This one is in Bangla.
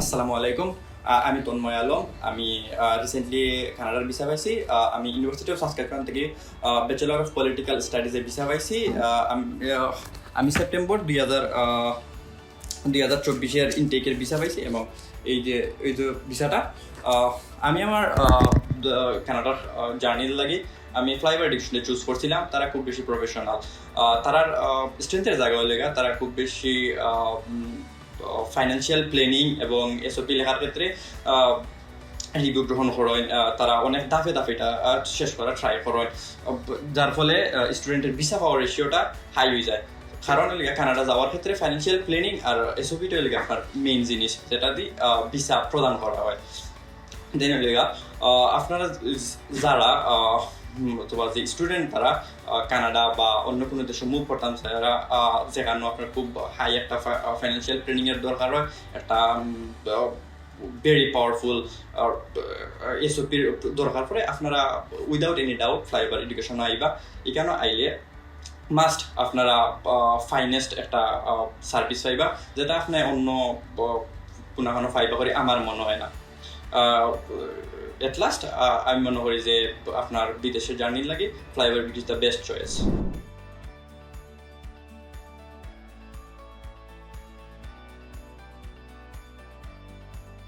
আসসালামু আলাইকুম। আমি তন্ময় আলম। আমি রিসেন্টলি কানাডার ভিসা পাইছি। আমি ইউনিভার্সিটি অফ সাসকাচুয়ান থেকে ব্যাচেলর অফ পলিটিক্যাল স্টাডিজের ভিসা পাইছি। আমি- সেপ্টেম্বর দুই হাজার দুই হাজার চব্বিশের ইনটেকের ভিসা পাইছি এবং এই যে এই যে ভিসাটা আমি আমার কানাডার জার্নির লাগে আমি ফ্লাইভার ডিকশনে চুজ করছিলাম। তারা খুব বেশি প্রফেশনাল তারার স্ট্রেংথের জায়গা লেগা তারা খুব বেশি ফাইন্যান্সিয়াল প্ল্যানিং এবং এসওপি লেখার ক্ষেত্রে রিভিউ গ্রহণ করেন তারা অনেক দাফে দাফে এটা শেষ করা ট্রাই করেন। যার ফলে স্টুডেন্টের ভিসা পাওয়ার রেশিওটা হাই হয়ে যায়। কারণ লিগা কানাডা যাওয়ার ক্ষেত্রে ফাইন্যান্সিয়াল প্ল্যানিং আর এসওপিটা লিগা আপনার মেইন জিনিস, যেটা দিয়ে ভিসা প্রদান করা হয়। দেন লিগা আপনারা যারা অথবা যে স্টুডেন্ট তারা কানাডা বা অন্য কোনো দেশে মুভ করতাম, তারা যেখানে আপনার খুব হাই একটা ফাইন্যান্সিয়াল ট্রেনিং এর দরকার হয়, একটা ভেরি পাওয়ারফুল এসওপির দরকার পড়ে, আপনারা without any doubt flyover education আইবা, এখানে আইলে মাস্ট আপনারা ফাইনেস্ট একটা সার্ভিস পাইবা, যেটা আপনার অন্য কোনো কোনো পাইবা করে আমার মনে হয় না। এট লাস্ট আমি মনে করি যে আপনার বিদেশে জার্নি লাগে flyover bridge the best choice